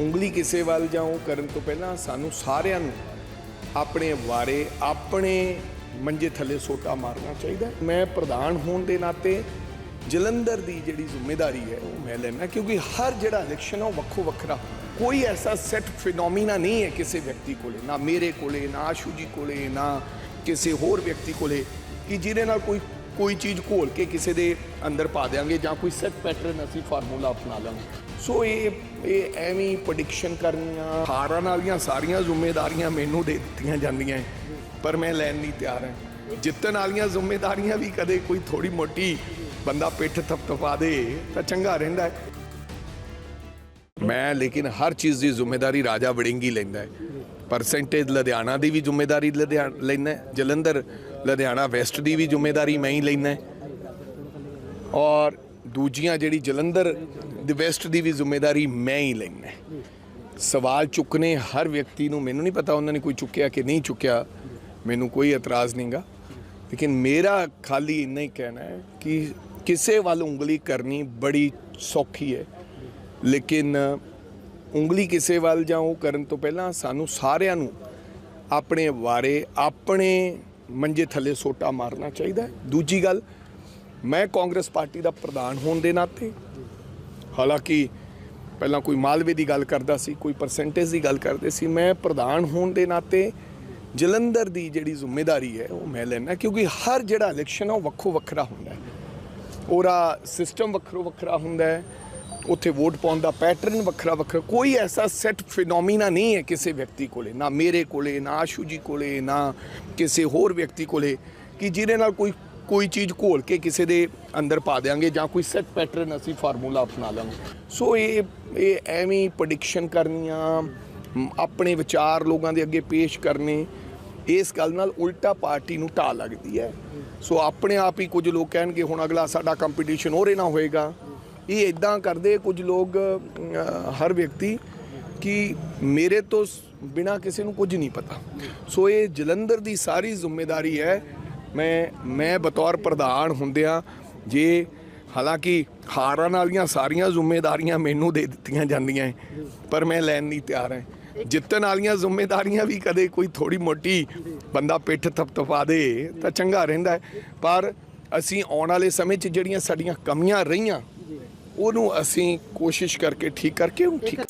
ਉਂਗਲੀ ਕਿਸੇ ਵੱਲ ਜਾਂ ਉਹ ਕਰਨ ਤੋਂ ਪਹਿਲਾਂ ਸਾਨੂੰ ਸਾਰਿਆਂ ਨੂੰ ਆਪਣੇ ਵਾਰੇ, ਆਪਣੇ ਮੰਜੇ ਥੱਲੇ ਸੋਟਾ ਮਾਰਨਾ ਚਾਹੀਦਾ ਮੈਂ ਪ੍ਰਧਾਨ ਹੋਣ ਦੇ ਨਾਤੇ ਜਲੰਧਰ ਦੀ ਜਿਹੜੀ ਜ਼ਿੰਮੇਵਾਰੀ ਹੈ, ਉਹ ਮੈਂ ਲੈਣਾ ਕਿਉਂਕਿ ਹਰ ਜਿਹੜਾ ਇਲੈਕਸ਼ਨ ਹੈ ਉਹ ਵੱਖੋ ਵੱਖਰਾ। ਕੋਈ ਐਸਾ ਸੈਟ ਫਿਨੋਮੀਨਾ ਨਹੀਂ ਹੈ ਕਿਸੇ ਵਿਅਕਤੀ ਕੋਲੇ, ਨਾ ਮੇਰੇ ਕੋਲੇ, ਨਾ ਆਸ਼ੂ ਜੀ ਕੋਲੇ, ਨਾ ਕਿਸੇ ਹੋਰ ਵਿਅਕਤੀ ਕੋਲੇ, ਕਿ ਜਿਹਦੇ ਨਾਲ ਕੋਈ ਕੋਈ ਚੀਜ਼ ਘੋਲ ਕੇ ਕਿਸੇ ਦੇ ਅੰਦਰ ਪਾ ਦਿਆਂਗੇ ਜਾਂ ਕੋਈ ਸੈੱਟ ਪੈਟਰਨ ਅਸੀਂ ਫਾਰਮੂਲਾ ਅਪਣਾ ਲਾਂਗੇ। ਸੋ ਇਹ ਇਹ ਐਵੇਂ ਪ੍ਰੈਡਿਕਸ਼ਨ ਕਰਨੀਆਂ ਹਾਰਾਂ ਵਾਲੀਆਂ ਸਾਰੀਆਂ ਜ਼ਿੰਮੇਵਾਰੀਆਂ ਮੈਨੂੰ ਦੇ ਦਿੱਤੀਆਂ ਜਾਂਦੀਆਂ ਹੈ, ਪਰ ਮੈਂ ਲੈਣ ਨਹੀਂ ਤਿਆਰ ਹਾਂ। ਜਿੱਤਣ ਵਾਲੀਆਂ ਜ਼ਿੰਮੇਵਾਰੀਆਂ ਵੀ ਕਦੇ ਕੋਈ ਥੋੜੀ ਮੋਟੀ ਬੰਦਾ ਪਿੱਠ ਥਪਥਪਾ ਦੇ ਤਾਂ ਚੰਗਾ ਰਹਿੰਦਾ ਹੈ। ਮੈਂ ਲੇਕਿਨ ਹਰ ਚੀਜ਼ ਦੀ ਜ਼ਿੰਮੇਵਾਰੀ ਰਾਜਾ ਵੜਿੰਗੀ ਲੈਂਦਾ ਹੈ। ਪਰਸੈਂਟੇਜ ਲੁਧਿਆਣਾ ਦੀ ਵੀ ਜ਼ਿੰਮੇਵਾਰੀ ਲੁਧਿਆਣਾ ਲੈਂਦਾ ਜਲੰਧਰ ਲੁਧਿਆਣਾ ਵੈਸਟ ਦੀ ਵੀ ਜ਼ਿੰਮੇਵਾਰੀ ਮੈਂ ਹੀ ਲੈਂਦਾ ਔਰ ਦੂਜੀਆਂ ਜਿਹੜੀ ਜਲੰਧਰ ਦੀ ਵੈਸਟ ਦੀ ਵੀ ਜ਼ਿੰਮੇਵਾਰੀ ਮੈਂ ਹੀ ਲੈਂਦਾ ਸਵਾਲ ਚੁੱਕਨੇ ਹਰ ਵਿਅਕਤੀ ਨੂੰ ਮੈਨੂੰ ਨਹੀਂ ਪਤਾ ਉਹਨਾਂ ਨੇ ਕੋਈ ਚੁੱਕਿਆ ਕਿ ਨਹੀਂ ਚੁੱਕਿਆ, ਮੈਨੂੰ ਕੋਈ ਇਤਰਾਜ਼ ਨਹੀਂਗਾ ਲੇਕਿਨ ਮੇਰਾ ਖਾਲੀ ਇੰਨਾ ਹੀ ਕਹਿਣਾ ਹੈ ਕਿ ਕਿਸੇ ਵੱਲ ਉਂਗਲੀ ਕਰਨੀ ਬੜੀ ਸੌਖੀ ਹੈ। ਲੇਕਿਨ ਉਂਗਲੀ ਕਿਸੇ ਵੱਲ ਜਾਂ ਉਹ ਕਰਨ ਤੋਂ ਪਹਿਲਾਂ ਸਾਨੂੰ ਸਾਰਿਆਂ ਨੂੰ ਆਪਣੇ ਬਾਰੇ, ਆਪਣੇ ਮੰਜੇ ਥੱਲੇ ਸੋਟਾ ਮਾਰਨਾ ਚਾਹੀਦਾ ਦੂਜੀ ਗੱਲ, ਮੈਂ ਕਾਂਗਰਸ ਪਾਰਟੀ ਦਾ ਪ੍ਰਧਾਨ ਹੋਣ ਦੇ ਨਾਤੇ, ਹਾਲਾਂਕਿ ਪਹਿਲਾਂ ਕੋਈ ਮਾਲਵੇ ਦੀ ਗੱਲ ਕਰਦਾ ਸੀ, ਕੋਈ ਪਰਸੈਂਟੇਜ ਦੀ ਗੱਲ ਕਰਦੇ ਸੀ, ਮੈਂ ਪ੍ਰਧਾਨ ਹੋਣ ਦੇ ਨਾਤੇ ਜਲੰਧਰ ਦੀ ਜਿਹੜੀ ਜ਼ਿੰਮੇਵਾਰੀ ਹੈ, ਉਹ ਮੈਂ ਲੈਣਾ ਕਿਉਂਕਿ ਹਰ ਜਿਹੜਾ ਇਲੈਕਸ਼ਨ ਹੈ, ਉਹ ਵੱਖੋ ਵੱਖਰਾ ਹੁੰਦਾ ਹੈ। ਉਹਦਾ ਸਿਸਟਮ ਵੱਖਰੋ ਵੱਖਰਾ ਹੁੰਦਾ ਹੈ। ਉੱਥੇ ਵੋਟ ਪਾਉਣ ਦਾ ਪੈਟਰਨ ਵੱਖਰਾ ਵੱਖਰਾ। ਕੋਈ ਐਸਾ ਸੈਟ ਫਿਨੋਮੀਨਾ ਨਹੀਂ ਹੈ ਕਿਸੇ ਵਿਅਕਤੀ ਕੋਲੇ ਨਾ ਮੇਰੇ ਕੋਲੇ ਨਾ ਆਸ਼ੂ ਜੀ ਕੋਲੇ ਨਾ ਕਿਸੇ ਹੋਰ ਵਿਅਕਤੀ ਕੋਲੇ ਕਿ ਜਿਹਦੇ ਨਾਲ ਕੋਈ ਕੋਈ ਚੀਜ਼ ਘੋਲ ਕੇ ਕਿਸੇ ਦੇ ਅੰਦਰ ਪਾ ਦਿਆਂਗੇ ਜਾਂ ਕੋਈ ਸੈੱਟ ਪੈਟਰਨ ਅਸੀਂ ਫਾਰਮੂਲਾ ਅਪਣਾ ਲਾਂਗੇ। ਸੋ ਇਹ ਇਹ ਐਵੇਂ ਪ੍ਰੈਡਿਕਸ਼ਨ ਕਰਨੀਆਂ ਮ, ਆਪਣੇ ਵਿਚਾਰ ਲੋਕਾਂ ਦੇ ਅੱਗੇ ਪੇਸ਼ ਕਰਨੇ ਇਸ ਗੱਲ ਨਾਲ ਉਲਟਾ ਪਾਰਟੀ ਨੂੰ ਢਾਹ ਲੱਗਦੀ ਹੈ। ਸੋ ਆਪਣੇ ਆਪ ਹੀ ਕੁਝ ਲੋਕ ਕਹਿਣਗੇ ਹੁਣ ਅਗਲਾ ਸਾਡਾ ਕੰਪੀਟੀਸ਼ਨ ਹੋਰ ਨਾ ਹੋਏਗਾ। ਇਹ ਇਦਾਂ ਕਰਦੇ ਕੁਝ ਲੋਕ ਹਰ ਵਿਅਕਤੀ ਕਿ ਮੇਰੇ ਤੋਂ ਬਿਨਾ ਕਿਸੇ ਨੂੰ ਕੁਝ ਨਹੀਂ ਪਤਾ। ਸੋ ਇਹ ਜਲੰਧਰ ਦੀ ਸਾਰੀ ਜ਼ਿੰਮੇਵਾਰੀ ਹੈ। ਮੈਂ ਮੈਂ ਬਤੌਰ ਪ੍ਰਧਾਨ ਹੁੰਦਿਆਂ ਜੇ ਹਾਲਾਂਕਿ ਹਾਰਾਂ ਵਾਲੀਆਂ ਸਾਰੀਆਂ ਜ਼ਿੰਮੇਵਾਰੀਆਂ ਮੈਨੂੰ ਦੇ ਦਿੱਤੀਆਂ ਜਾਂਦੀਆਂ ਹੈ, ਪਰ ਮੈਂ ਲੈਣ ਨਹੀਂ ਤਿਆਰ ਹਾਂ। ਜਿੱਤਣ ਵਾਲੀਆਂ ਜ਼ਿੰਮੇਵਾਰੀਆਂ ਵੀ ਕਦੇ ਕੋਈ ਥੋੜੀ ਮੋਟੀ ਬੰਦਾ ਪਿੱਠ ਥਪਥਪਾ ਦੇ ਤਾਂ ਚੰਗਾ ਰਹਿੰਦਾ ਪਰ ਅਸੀਂ ਆਉਣ ਵਾਲੇ ਸਮੇਂ 'ਚ ਜਿਹੜੀਆਂ ਸਾਡੀਆਂ ਕਮੀਆਂ ਰਹੀਆਂ ਉਹਨੂੰ ਅਸੀਂ ਕੋਸ਼ਿਸ਼ ਕਰਕੇ ਠੀਕ ਕਰਕੇ ਉਹ ਠੀਕ